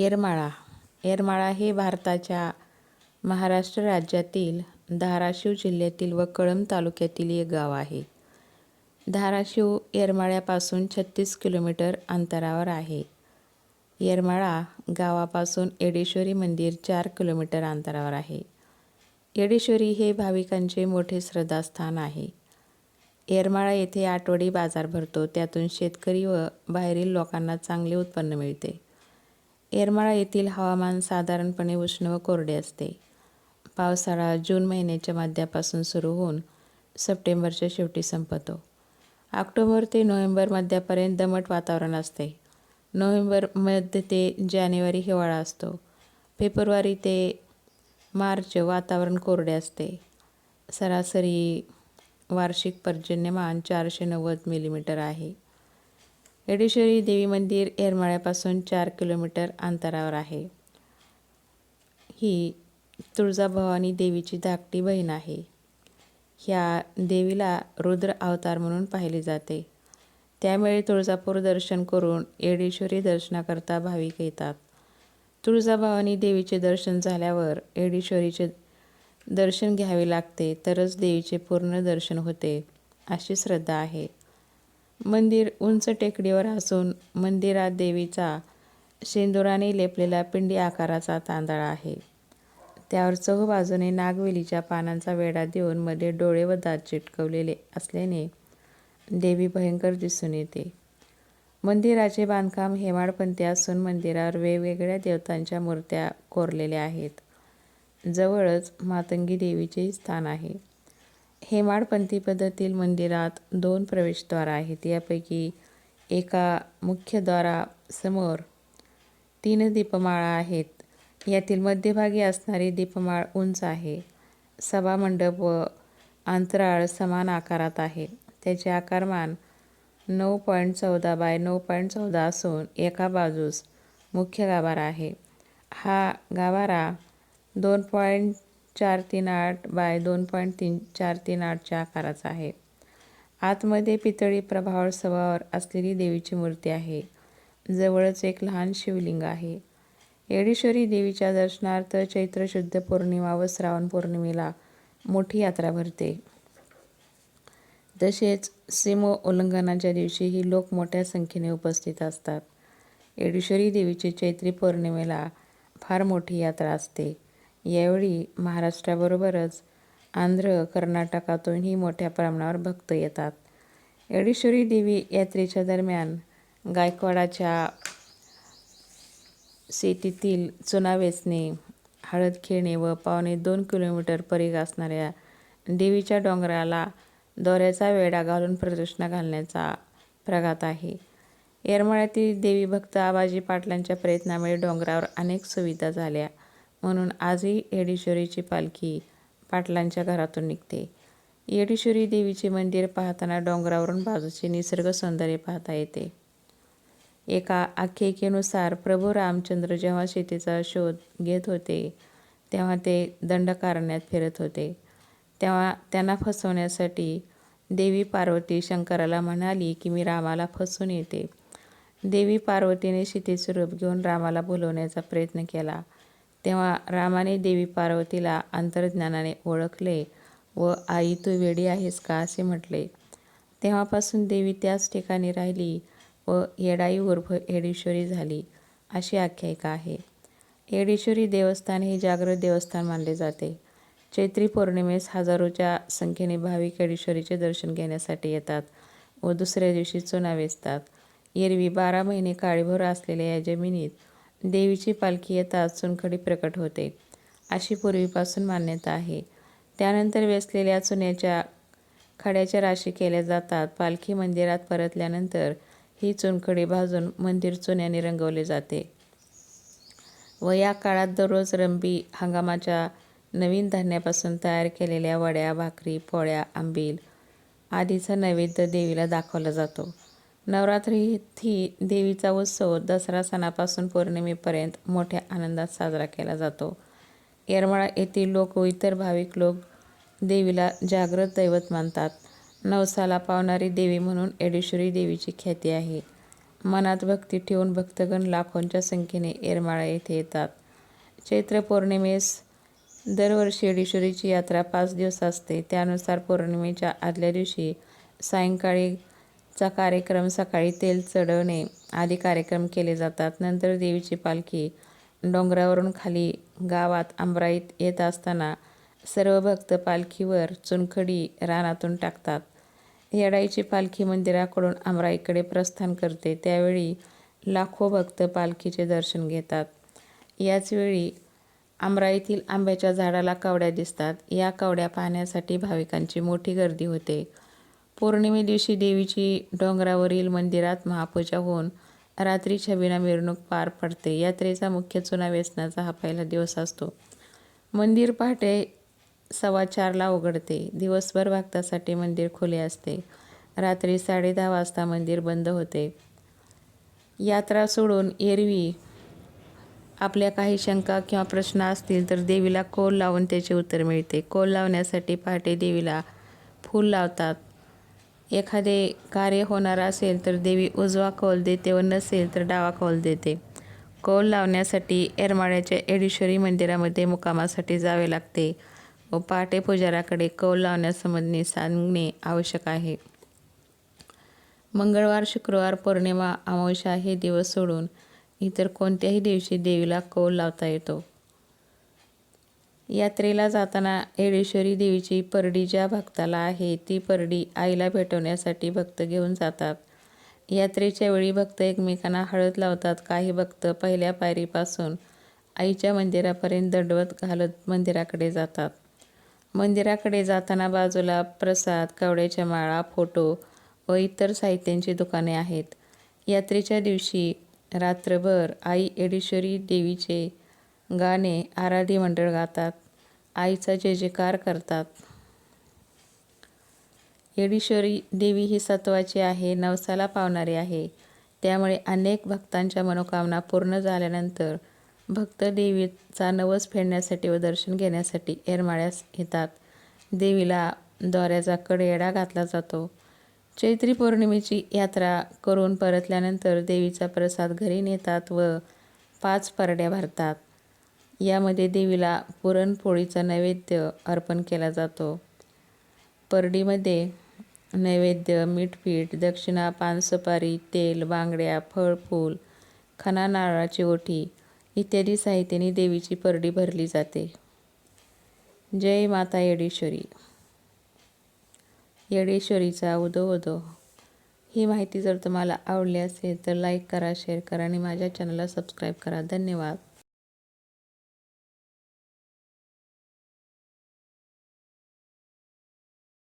येरमाळा. येरमाळा हे भारताच्या महाराष्ट्र राज्यातील धाराशिव जिल्ह्यातील व कळंब तालुक्यातील एक गाव आहे. धाराशिव येरमाळ्यापासून छत्तीस किलोमीटर अंतरावर आहे. येरमाळा गावापासून येडेश्वरी मंदिर चार किलोमीटर अंतरावर आहे. येडेश्वरी हे भाविकांचे मोठे श्रद्धास्थान आहे. येरमाळा येथे आठवडी बाजार भरतो त्यातून शेतकरी व बाहेरील लोकांना चांगले उत्पन्न मिळते. येरमाळा येथील हवामान साधारणपणे उष्ण व कोरडे असते. पावसाळा जून महिन्याच्या मध्यापासून सुरू होऊन सप्टेंबरच्या शेवटी संपतो. ऑक्टोबर ते नोव्हेंबर मध्यापर्यंत दमट वातावरण असते. नोव्हेंबरमध्ये ते जानेवारी हिवाळा असतो. फेब्रुवारी ते मार्च वातावरण कोरडे असते. सरासरी वार्षिक पर्जन्यमान चारशे नव्वद मिलीमीटर आहे. येडेश्वरी देवी मंदिर येरमाळ्यापासून चार किलोमीटर अंतरावर आहे. ही तुळजाभवानी देवीची धाकटी बहीण आहे. ह्या देवीला रुद्र अवतार म्हणून पाहिले जाते. त्यामुळे तुळजापूर दर्शन करून येडेश्वरी दर्शनाकरता भाविक येतात. तुळजाभवानी देवीचे दर्शन झाल्यावर येडेश्वरीचे दर्शन घ्यावे लागते तरच देवीचे पूर्ण दर्शन होते अशी श्रद्धा आहे. मंदिर उंच टेकडीवर असून मंदिरात देवीचा शेंदुराने लेपलेला पिंडी आकाराचा तांदळा आहे. त्यावर चहूबाजूने नागवेलीच्या पानांचा वेढा देऊन मध्ये डोळे व दात चिटकवलेले असल्याने देवी भयंकर दिसून येते. मंदिराचे बांधकाम हेमाडपंथी असून मंदिरावर वेगवेगळ्या देवतांच्या मूर्त्या कोरलेल्या आहेत. जवळच मातंगी देवीचेही स्थान आहे. हेमाडपंथी पद्धतील मंदिरात दोन प्रवेशद्वार आहेत. यापैकी एका मुख्य द्वारासमोर तीन दीपमाळा आहेत. यातील मध्यभागी असणारी दीपमाळ उंच आहे. सभामंडप व अंतराळ समान आकारात आहे. त्याचे आकारमान नऊ पॉईंट चौदा बाय नऊ पॉईंट चौदा असून एका बाजूस मुख्य गाभारा आहे. हा गाभारा दोन पॉईंट चार तीन आठ बाय दोन पॉईंट तीन चार तीन आठच्या आकाराचा आहे. आतमध्ये पितळी प्रभावर स्वभावावर असलेली देवीची मूर्ती आहे. जवळच एक लहान शिवलिंग आहे. येडेश्वरी देवीच्या दर्शनार्थ चैत्र शुद्ध पौर्णिमा व श्रावण पौर्णिमेला मोठी यात्रा भरते. तसेच सीमो उल्लंघनाच्या दिवशीही लोक मोठ्या संख्येने उपस्थित असतात. येडेश्वरी देवीची चैत्री पौर्णिमेला फार मोठी यात्रा असते. यावेळी महाराष्ट्राबरोबरच आंध्र कर्नाटकातूनही मोठ्या प्रमाणावर भक्त येतात. येडेश्वरी देवी यात्रेच्या दरम्यान गायकवाडाच्या शेतीतील चुना वेचणे हळद खेळणे व पावणे दोन किलोमीटर परीघ असणाऱ्या देवीच्या डोंगराला दोऱ्याचा वेढा घालून प्रदक्षिणा घालण्याचा प्रघात आहे. येरमाळ्यातील देवी भक्त आबाजी पाटलांच्या प्रयत्नामुळे डोंगरावर अनेक सुविधा झाल्या. म्हणून आजही येडेश्वरीची पालखी पाटलांच्या घरातून निघते. येडेश्वरी देवीचे मंदिर पाहताना डोंगरावरून बाजूचे निसर्ग सौंदर्य पाहता येते. एका आख्यायिकेनुसार प्रभू रामचंद्र जेव्हा शेतीचा शोध घेत होते तेव्हा ते दंडकारण्यात फिरत होते. तेव्हा त्यांना फसवण्यासाठी देवी पार्वती शंकराला म्हणाली की मी रामाला फसून येते. देवी पार्वतीने सीतेचे रूप घेऊन रामाला बोलवण्याचा प्रयत्न केला. तेव्हा रामाने देवी पार्वतीला अंतर्ज्ञानाने ओळखले व आई तू वेडी आहेस का? असे म्हटले. तेव्हापासून देवी त्याच ठिकाणी राहिली व येडाई उर्फ येडेश्वरी झाली अशी आख्यायिका आहे. येडेश्वरी देवस्थान हे जागृत देवस्थान मानले जाते. चैत्री पौर्णिमेस हजारोच्या संख्येने भाविक येडेश्वरीचे दर्शन घेण्यासाठी येतात व दुसऱ्या दिवशी चुना वेचतात. एरवी बारा महिने काळीभोर असलेल्या या जमिनीत देवीची पालखी येताच चुनखडी प्रकट होते. अशी पूर्वीपासून मान्यता आहे. त्यानंतर वेचलेल्या चुन्याच्या खड्याच्या राशी केल्या जातात. पालखी मंदिरात परतल्यानंतर ही चुनखडी भाजून मंदिर चुन्याने रंगवले जाते. व या काळात दररोज रंबी हंगामाच्या नवीन धान्यापासून तयार केलेल्या वड्या भाकरी पोळ्या आंबील आदीचा नैवेद्य देवीला दाखवला जातो. नवरात्री ही देवीचा उत्सव दसरा सणापासून पौर्णिमेपर्यंत मोठ्या आनंदात साजरा केला जातो. येरमाळा येथील लोक व इतर भाविक लोक देवीला जागृत दैवत मानतात. नवसाला पावणारी देवी म्हणून एडेश्वरी देवीची ख्याती आहे. मनात भक्ती ठेवून भक्तगण लाखोंच्या संख्येने येरमाळा येथे येतात. चैत्र पौर्णिमेस दरवर्षी येडेश्वरीची यात्रा पाच दिवस असते. त्यानुसार पौर्णिमेच्या आदल्या दिवशी सायंकाळी चा कार्यक्रम सकाळी तेल चढवणे आदी कार्यक्रम केले जातात. नंतर देवीची पालखी डोंगरावरून खाली गावात आंबराईत येत असताना सर्व भक्त पालखीवर चुनखडी रानातून टाकतात. येडाईची पालखी मंदिराकडून आमराईकडे प्रस्थान करते. त्यावेळी लाखो भक्त पालखीचे दर्शन घेतात. याचवेळी आमराईतील आंब्याच्या झाडाला कवड्या दिसतात. या कवड्या पाहण्यासाठी भाविकांची मोठी गर्दी होते. पौर्णिमे दिवशी देवीची डोंगरावरील मंदिरात महापूजा होऊन रात्री छबिना मिरवणूक पार पडते. यात्रेचा मुख्य चुना व्यसनाचा हा पहिला दिवस असतो. मंदिर पहाटे सव्वा चारला उघडते. दिवसभर भक्तासाठी मंदिर खुले असते. रात्री साडेदहा वाजता मंदिर बंद होते. यात्रा सोडून एरवी आपल्या काही शंका किंवा प्रश्न असतील तर देवीला कोल लावून त्याचे उत्तर मिळते. कोल लावण्यासाठी पहाटे देवीला फूल लावतात. एखादे कार्य होणार असेल तर देवी उजवा कौल देते व नसेल तर डावा कौल देते. कौल लावण्यासाठी येरमाळ्याच्या एडेश्वरी मंदिरामध्ये मुकामासाठी जावे लागते व पहाटे पुजाराकडे कौल लावण्यासंबंधी सांगणे आवश्यक आहे. मंगळवार शुक्रवार पौर्णिमा अमावस्या हे दिवस सोडून इतर कोणत्याही दिवशी देवीला कौल लावता येतो. यात्रेला जाताना येडेश्वरी देवीची परडी ज्या भक्ताला आहे ती परडी आईला भेटवण्यासाठी भक्त घेऊन जातात. यात्रेच्या वेळी भक्त एकमेकांना हळद लावतात. काही भक्त पहिल्या पायरीपासून आईच्या मंदिरापर्यंत दंडवत घालत मंदिराकडे जातात. मंदिराकडे जाताना बाजूला प्रसाद कवड्याच्या माळा फोटो व इतर साहित्यांची दुकाने आहेत. यात्रेच्या दिवशी रात्रभर आई येडेश्वरी देवीचे गाणे आराधी मंडळ गातात. आईचा जय जयकार करतात. येडीश्वरी देवी ही सत्वाची आहे नवसाला पावणारी आहे. त्यामुळे अनेक भक्तांच्या मनोकामना पूर्ण झाल्यानंतर भक्त देवीचा नवस फेडण्यासाठी व दर्शन घेण्यासाठी येरमाळ्यास येतात. देवीला दोऱ्याचा कडेडा घातला जातो. चैत्री पौर्णिमेची यात्रा करून परतल्यानंतर देवीचा प्रसाद घरी नेतात व पाच परड्या भरतात. यामध्ये देवीला पुरणपोळीचा नैवेद्य अर्पण केला जातो. परडीमध्ये नैवेद्य मीठपीठ दक्षिणा पानसुपारी तेल बांगड्या फळ फूल खना नारळाची ओठी इत्यादी साहित्याने देवीची परडी भरली जाते. जय माता येडेश्वरी. येडेश्वरीचा उदो उदो. ही माहिती जर तुम्हाला आवडली असेल तर लाईक करा शेअर करा आणि माझ्या चॅनलला सबस्क्राईब करा. धन्यवाद.